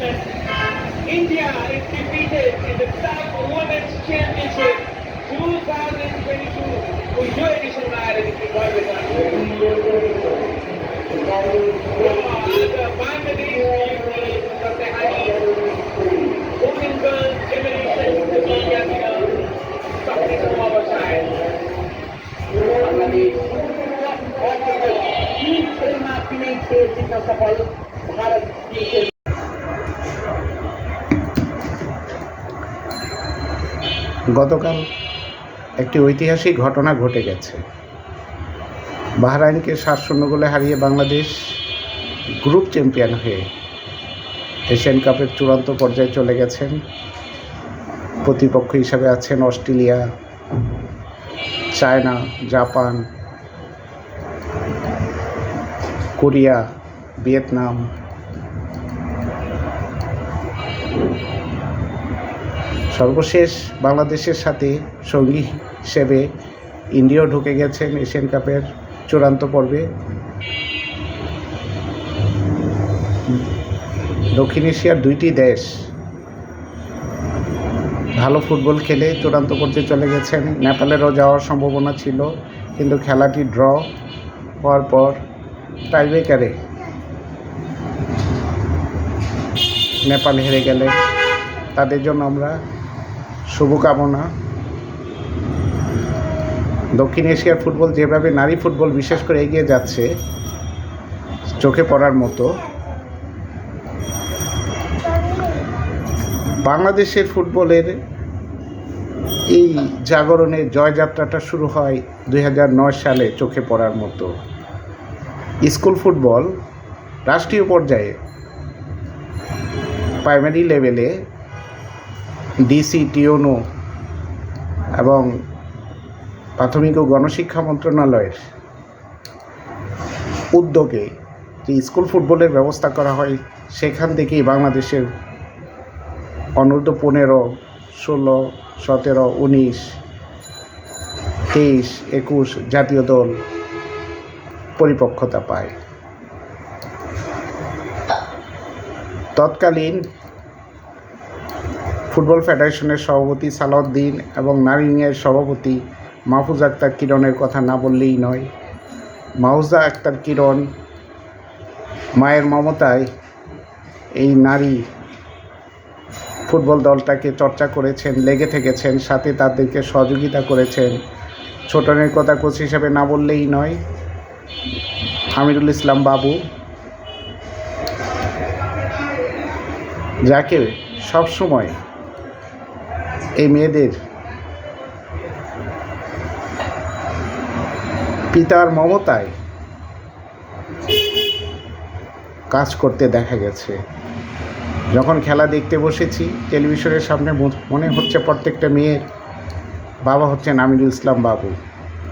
India is defeated in the SAC Women's Championship 2022. For your edition, ആയിരിക്കും গতকাল একটি ঐতিহাসিক ঘটনা ঘটে গেছে। বাহরাইনকে সাত শূন্য গোলে হারিয়ে বাংলাদেশ গ্রুপ চ্যাম্পিয়ন হয়ে এশিয়ান কাপের চূড়ান্ত পর্যায়ে চলে গেছেন। প্রতিপক্ষ হিসাবে আছেন Australia, China, Japan, Korea, Vietnam. সর্বশেষ বাংলাদেশের সাথে সঙ্গী হিসেবে ইন্ডিয়াও ঢুকে গেছেন এশিয়ান কাপের চূড়ান্ত পর্বে। দক্ষিণ এশিয়ার দুইটি দেশ ভালো ফুটবল খেলে চূড়ান্ত করতে চলে গেছেন। নেপালেরও যাওয়ার সম্ভাবনা ছিল, কিন্তু খেলাটি ড্র হওয়ার পর টাইব্রেকারে নেপাল হেরে গেলে। তাদের জন্য আমরা শুভকামনা। দক্ষিণ এশিয়ার ফুটবল যেভাবে নারী ফুটবল বিশেষ করে এগিয়ে যাচ্ছে, চোখে পড়ার মতো। বাংলাদেশের ফুটবলের এই জাগরণের জয়যাত্রাটা শুরু হয় দু হাজার নয় সালে চোখে পড়ার মতো। স্কুল ফুটবল রাষ্ট্রীয় পর্যায়ে প্রাইমারি লেভেলে ডিসি, টিওনো এবং প্রাথমিক ও গণশিক্ষা মন্ত্রণালয়ের উদ্যোগে যে স্কুল ফুটবলের ব্যবস্থা করা হয়, সেখান থেকেই বাংলাদেশের অনূর্ধ্ব পনেরো, ষোলো, সতেরো, উনিশ, তেইশ, একুশ জাতীয় দল পরিপক্কতা পায়। তৎকালীন ফুটবল ফেডারেশনের সভাপতি সালাউদ্দিন এবং নারিংয়ের সভাপতি মাহফুজ আক্তার কিরণের কথা না বললেই নয়। মাহফুজা আক্তার কিরণ, মায়ের মমতায় এই নারী ফুটবল দলটাকে চর্চা করেছেন, লেগে থেকেছেন, সাথে তাদেরকে সহযোগিতা করেছেন। ছোটনের কথা কোচ হিসাবে না বললেই নয় আমিরুল ইসলাম বাবু। যাকে সবসময় এই মেয়েদের। পিতার মমতায় কাজ করতে দেখা গেছে। যখন খেলা দেখতে বসেছি, টেলিভিশনের সামনে মনে হচ্ছে প্রত্যেকটা মেয়ের বাবা হচ্ছেন আমিরুল ইসলাম বাবু,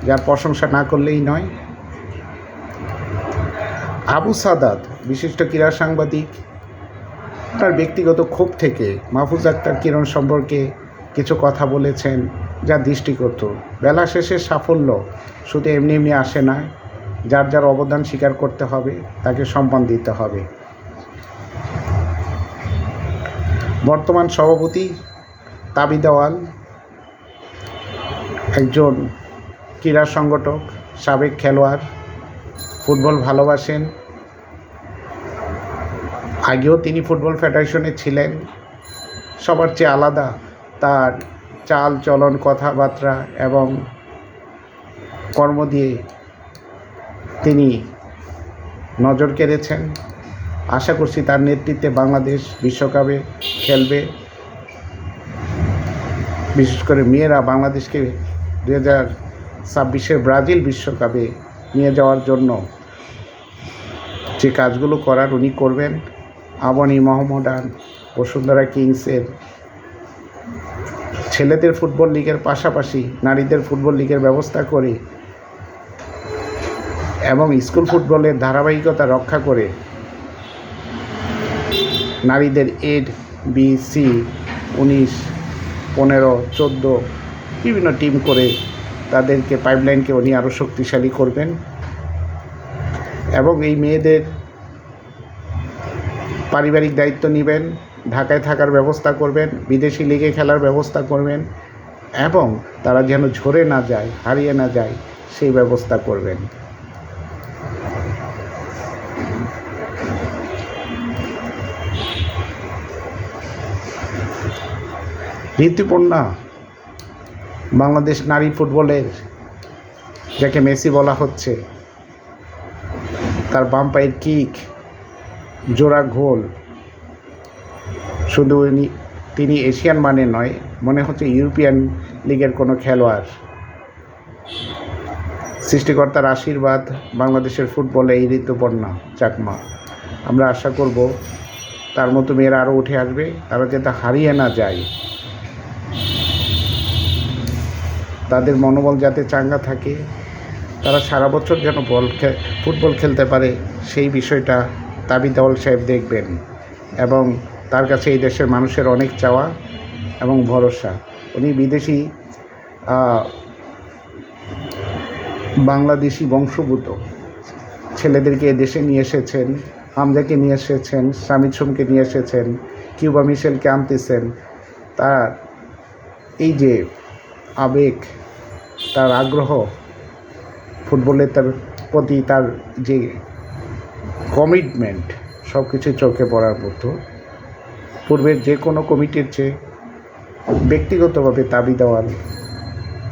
যার প্রশংসা না করলেই নয়। আবু সাদাত, বিশিষ্ট ক্রীড়া সাংবাদিক, তার ব্যক্তিগত ক্ষোভ থেকে মাহফুজ আক্তার কিরণ সম্পর্কে কিছু কথা বলেছেন যা দৃষ্টিকট বেলা শেষে সাফল্য শুধু এমনি এমনি আসে না, যার যার অবদান স্বীকার করতে হবে, তাকে সম্মান দিতে হবে। বর্তমান সভাপতি তাবি দেওয়াল একজন ক্রীড়া সংগঠক, সাবেক খেলোয়াড়, ফুটবল ভালোবাসেন। আগেও তিনি ফুটবল ফেডারেশনে ছিলেন। সবার চেয়ে আলাদা তার চাল চলন কথাবার্তা এবং কর্ম দিয়ে তিনি নজর কেড়েছেন। আশা করছি তার নেতৃত্বে বাংলাদেশ বিশ্বকাপে খেলবে। বিশেষ করে মেয়েরা বাংলাদেশকে দু হাজার ছাব্বিশের ব্রাজিল বিশ্বকাপে নিয়ে যাওয়ার জন্য যে কাজগুলো করার উনি করবেন আবনি মোহাম্মদান বসুন্ধরা কিংসের ছেলেদের ফুটবল লিগের পাশাপাশি নারীদের ফুটবল লিগের ব্যবস্থা করে এবং স্কুল ফুটবলের ধারাবাহিকতা রক্ষা করে নারীদের এড বি সি উনিশ, পনেরো, চোদ্দ বিভিন্ন টিম করে তাদেরকে পাইপলাইনকে উনি আরও শক্তিশালী করবেন। এবং এই মেয়েদের পারিবারিক দায়িত্ব নেবেন। ঢাকায় থাকার ব্যবস্থা করবেন, বিদেশি লিগে খেলার ব্যবস্থা করবেন এবং তারা যেন ঝরে না যায়, হারিয়ে না যায়, সেই ব্যবস্থা করবেন। ঋতুপর্ণা, বাংলাদেশ নারী ফুটবলের, যাকে মেসি বলা হচ্ছে, তার বাম পায়ের কিক, জোড়া গোল শুধু তিনি এশিয়ান মানে নয়, মনে হচ্ছে ইউরোপিয়ান লিগের কোনো খেলোয়াড়। সৃষ্টিকর্তার আশীর্বাদ বাংলাদেশের ফুটবলে এই ঋতুপর্ণা চাকমা। আমরা আশা করব তার মতো মেয়েরা আরও উঠে আসবে, তারা যাতে হারিয়ে না যায়। তাদের মনোবল যাতে চাঙ্গা থাকে, তারা সারা বছর যেন বল ফুটবল খেলতে পারে, সেই বিষয়টা তাবি দেওয়াল সাহেব দেখবেন। এবং তার কাছে এই দেশের মানুষের অনেক চাওয়া এবং ভরসা। উনি বিদেশি বাংলাদেশি বংশভূত ছেলেদেরকে দেশে নিয়ে এসেছেন, হামজাকে নিয়ে এসেছেন স্বামী সোমকে নিয়ে এসেছেন, কিউবা মিশেলকে আনতেছেন। তার এই যে আবেগ, তার আগ্রহ ফুটবলের তার প্রতি তার যে কমিটমেন্ট সব কিছু চোখে পড়ার মতো। পূর্বের যে কোনো কমিটির চেয়ে ব্যক্তিগতভাবে দাবি দেওয়ার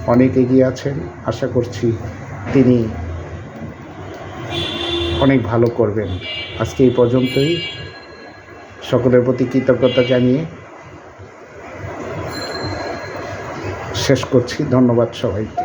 অনেক এগিয়ে আছেন, আশা করছি তিনি অনেক ভালো করবেন। আজকে এই পর্যন্তই। সকলের প্রতি কৃতজ্ঞতা জানিয়ে শেষ করছি। ধন্যবাদ সবাইকে।